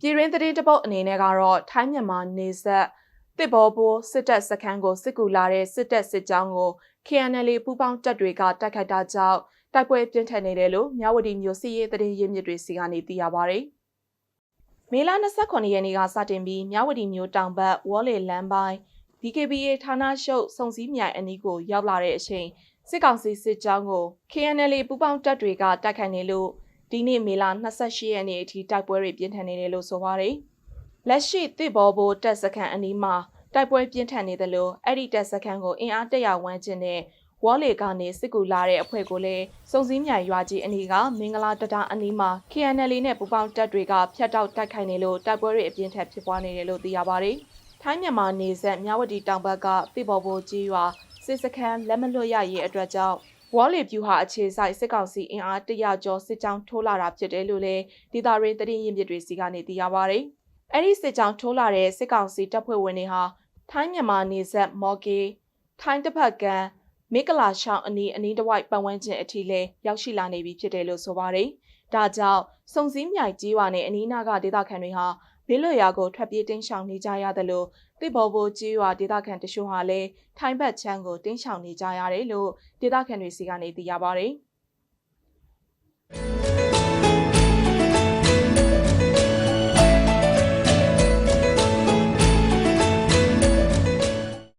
ပြည်ရင်းသတင်းတပုတ်အနေနဲ့ကတော့ထိုင်းမြန်မာနေဆက်တစ်ဘောဘိုးစစ်တပ်စခန်းကိုစစ်ကူလာတဲ့စစ်တပ်စစ်ကြောင်းကို KNL ပူးပေါင်းတပ်တွေကတိုက်ခိုက်တာကြောင့်တိုက်ပွဲပြင်းထန်နေတယ်လို့မြဝတီမျိုးစီရေးသတင်းရင်းမြစ်တွေစီကနေသိရပါဗျ။မေလ29ရက်နေ့ကစတင်ပြီးမြဝတီမျိုးတောင်ဘက်ဝေါ်လေလမ်းပိုင်း BKBA ဌာနရှုပ်စုံစည်းမြိုင်အနီးကိုရောက်လာတဲ့အချိန်စစ်ကောင်စီစစ်ကြောင်းကို KNL ပူးပေါင်းတပ်တွေကတိုက်ခိုက်နေလို့ ဒီနေ့မေလ28ရက်နေ့အထိတိုက်ပွဲတွေပြင်းထန်နေတယ်လို့ဆိုပါတယ်။လက်ရှိတစ်ဘောဘိုတပ်စခန်းအနီးမှာတိုက်ပွဲပြင်းထန်နေတယ်လို့အဲ့ဒီတပ်စခန်းကိုအင်အားတရဝန်းကျင်နဲ့ဝေါ်လေကနေစစ်ကူလာတဲ့အဖွဲ့ကိုလည်းစုံစည်းမြိုင်ရွာကြီးအနီးကမင်္ဂလာတတာအနီးမှာ KNL နဲ့ပူးပေါင်းတပ်တွေကဖျက်တောက်တိုက်ခိုက်နေလို့တိုက်ပွဲတွေအပြင်းထန်ဖြစ်ပွားနေတယ်လို့သိရပါတယ်။ထိုင်းမြန်မာနေဆက်မြဝတီတောင်ဘက်ကတစ်ဘောဘိုကြီးရွာစစ်စခန်းလက်မလွတ်ရရေးအတွက်ကြောင့် ဝေါ်လီပြူဟာအခြေဆိုင်စစ်ကောင်စီအင်အားတရကျော်စစ်ကြောင်းထိုးလာတာဖြစ်တယ်လို့လည်းဒေတာရင်းသတင်းရင်းမြစ်တွေစီကနေသိရပါဗျ။အဲ့ဒီစစ်ကြောင်းထိုးလာတဲ့စစ်ကောင်စီတပ်ဖွဲ့ဝင်တွေဟာထိုင်းမြန်မာနေဆက်မော်ဂီထိုင်းတစ်ဖက်ကမ်းမိကလာရှောင်းအနီးအနီးတစ်ဝိုက်ပတ်ဝန်းကျင်အထိလဲရောက်ရှိလာနေပြီဖြစ်တယ်လို့ဆိုပါတယ်။ဒါကြောင့်စုံစည်းမြိုင်ကြီးဝါနဲ့အနီးနားကဒေသခံတွေဟာ ဘေးလွတ်ရာကိုထွက်ပြေးတင်းရှောင်နေကြရတယ်လို့တိဘော်ဘိုကြီးရွာဒေသခံတချို့ဟာလည်းထိုင်းဘက်ချမ်းကိုတင်းရှောင်နေကြရတယ်လို့ဒေသခံတွေစီကနေသိရပါတယ်။